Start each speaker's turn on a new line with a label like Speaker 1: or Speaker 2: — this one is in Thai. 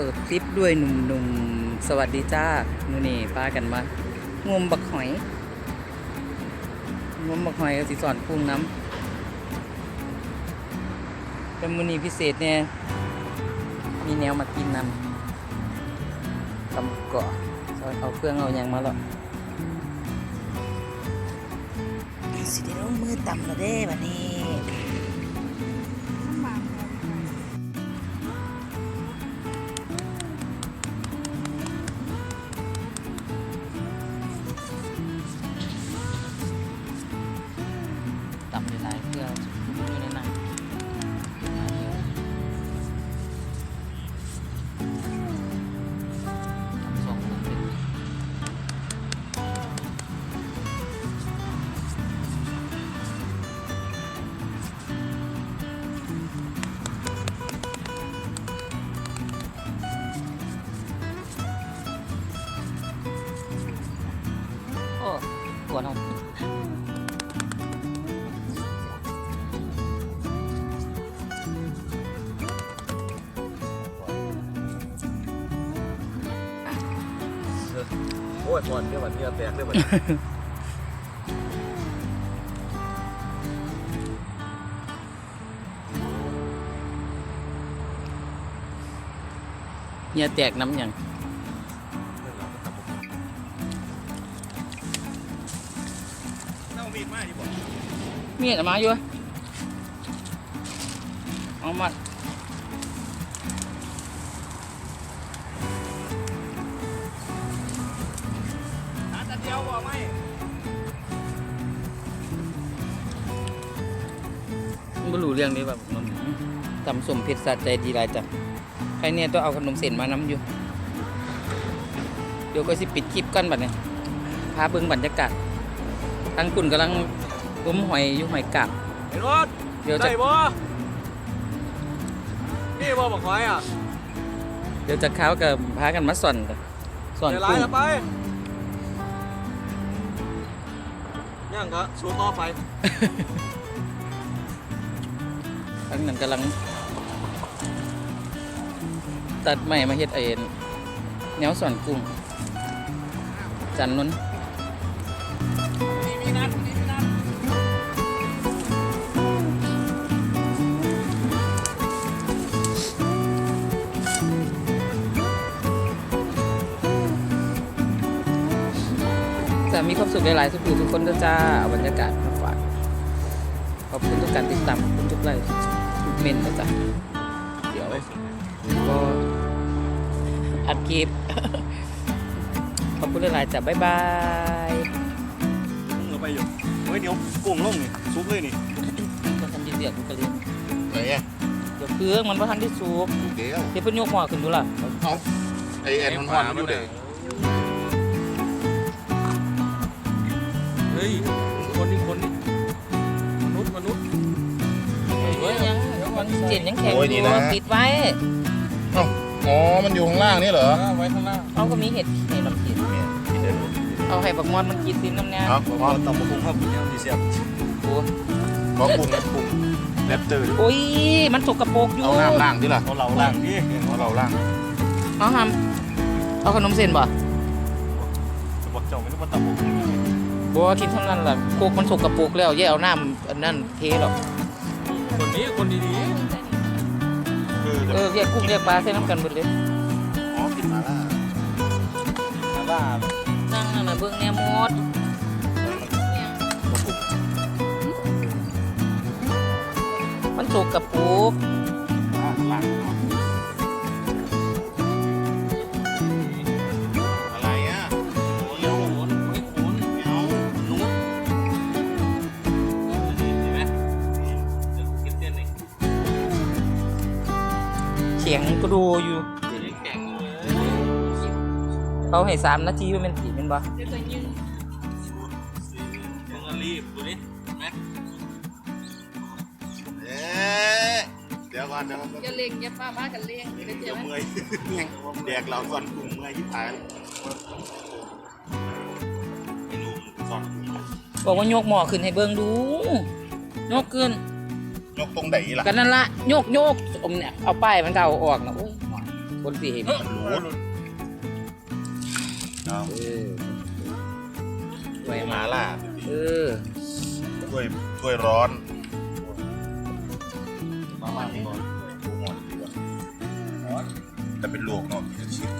Speaker 1: ปิดคลิปด้วยหนุ่มๆ สวัสดีจ้ามือนี่ป้ากันมางมบักหอยงมบักหอยกับสิสอนปรุงน้ำเป็นมือนี้พิเศษเนี่ยมีแนวมากินนำตำเกาะเอาเครื่องเอาหยังมาหรอกสิได้ลงมือต่ำมาเด้บัดนี้ วดเอา
Speaker 2: โอ้ยก่อนเดี๋ยววันนี้แตกได้วัน
Speaker 1: เฮียแตกน้ำหยัง
Speaker 2: มีดมาดิบ่
Speaker 1: มีดเอามาอยู่เอามา
Speaker 2: หาตะเดียวบ่ไหม
Speaker 1: ไม่รู้เรื่องนี้แบบมันตำสมเผ็ดสะใจดีหลายจ้ะใครเนี่ยต้องเอาขนมเส้นมาน้ำอยู่ เดี๋ยวก็สิปิดคลิปกันบัดนี้พาเบิ่งบรรยากาศ ทั้งคุณกำลังต้มหอยอยู่หอยกาบ
Speaker 2: ไอ้รถ
Speaker 1: เดี๋ยวจะ
Speaker 2: ได้บ่นี่บ่บอกหอยอะ
Speaker 1: เดี๋ยวจะเข้าวกับพากันมาสอนกันสอน
Speaker 2: เดี๋ยวไล่
Speaker 1: กุ้ง
Speaker 2: ละไปย่างก็สู้ต่อไป
Speaker 1: ทั้งนั้นกำลัง ตัดใหม่มาเฮ็ดเอ็นแนวสอนกุ้งจันนน
Speaker 2: นี่
Speaker 1: จะมีความสุขหลายๆทุกผู้ทุกคนด้วยจ้าเอาบรรยากาศมาฝากขอบคุณทุกการติดตามขอบคุณทุกไลค์ทุกเมนต์นะจ๊ะเดี๋ยวก็อัดคลิปขอบคุณหลายๆจ้ะบ๊ายบาย
Speaker 2: กุ้งเอาไปอยู่เฮ้ยเดี๋ยวกุ้งลงนี่ซุปเลยนี่
Speaker 1: ก็ทำดีเดียวกูก็เรียน
Speaker 3: ไหนอะ
Speaker 1: เดี๋ยวเครื่องมันว่าทันที่สูบ
Speaker 3: เดี๋ยว
Speaker 1: เดี๋ยวเพิ่นยกหม้อขึ้นดูล่ะ
Speaker 3: เอาไอแอนมันหอนอยู่เด็ก
Speaker 2: ฮ้ยคนนี่คนนี่มนุษย์มนุษย์
Speaker 1: เฮ้ยยังมันเจ็ดยังแข็งอยู่ปิดไว้
Speaker 3: อ๋อ มันอยู่ข้างล่างนี่เหรอ
Speaker 2: เอาไว้ข้างหน้า
Speaker 1: เขาก็มีเห็ดเห็ดลำเห็ด
Speaker 3: เนี่ยกินได้ดู
Speaker 1: เอาให้บักมอนมันกินซิน้ำเนี่ย
Speaker 3: เอา
Speaker 2: ผม
Speaker 3: พร้อ
Speaker 2: เอา
Speaker 3: ม
Speaker 2: ตำบักหุ่งครับเดี๋ยวดีเสียบ
Speaker 1: โอ้
Speaker 3: พร้อมปรุงนะปรุงแรปเตอร์
Speaker 1: โอ้ย มันสกปรกอยู่
Speaker 3: เอาน้ำล่างดิล่ะ
Speaker 2: เอาเหล่าล่างนี่
Speaker 3: เอาเราล่าง
Speaker 1: เอาทำเอาขนมเส้นบ่
Speaker 2: จะบอกเจ้าไม่รู้ว่าตำบักหุ่ง
Speaker 1: บัวคิดเท่านั้นแหละโคกมันสกปรกแล้วแย่เอาน้ำอันนั้นเทหรอก
Speaker 2: คนนี้คนดี
Speaker 3: คือ
Speaker 1: เออเรียกกุ้งเรียกปลาใส่น้ำกันหมดเลย
Speaker 3: อ๋อกินมาล่า
Speaker 2: ๆมาล่า
Speaker 1: นั่งนั่นน่ะเบิ่งแนวมดมันสกปรก
Speaker 3: เสี
Speaker 1: ยงก็ดูอยู่
Speaker 2: แข็งเลย
Speaker 1: เขาให้สามนาทีว่ามันผีเป็นบ่
Speaker 2: มึงก็รีบดูดิเห็นไหม
Speaker 3: เอ๊ะเดี๋ยวก่อนเดี๋ยวก่อน
Speaker 4: อย่าเล็งอย่าป้าบ้ากันเลี้ยงเดี๋ยว
Speaker 3: เดี๋
Speaker 4: เจ็
Speaker 3: ยว
Speaker 4: บ
Speaker 3: เมื่อยแดกเราก่อนกลุ่มเมื่อยที่ท้ายเมนูก่อนกลุ่ม
Speaker 1: บอกว่ายกหม้อขึ้นให้เบิ่งดู ยกขึ้น
Speaker 3: ยกตรงไหนล่ะ
Speaker 1: ก็นั่นละโยกโยกอมเนี่ยเอาป้ายมันเก่าออกนะโอ้ยคนสีเห็น
Speaker 3: มันรู้เอา
Speaker 1: เออถ้ว
Speaker 3: ย
Speaker 1: มา
Speaker 3: มาล่า
Speaker 1: เออ
Speaker 3: ถ้วยถ้วยร้อน
Speaker 2: มาม่าดีกว่
Speaker 3: นแต่เป็นลวกเนาะจะชิ้น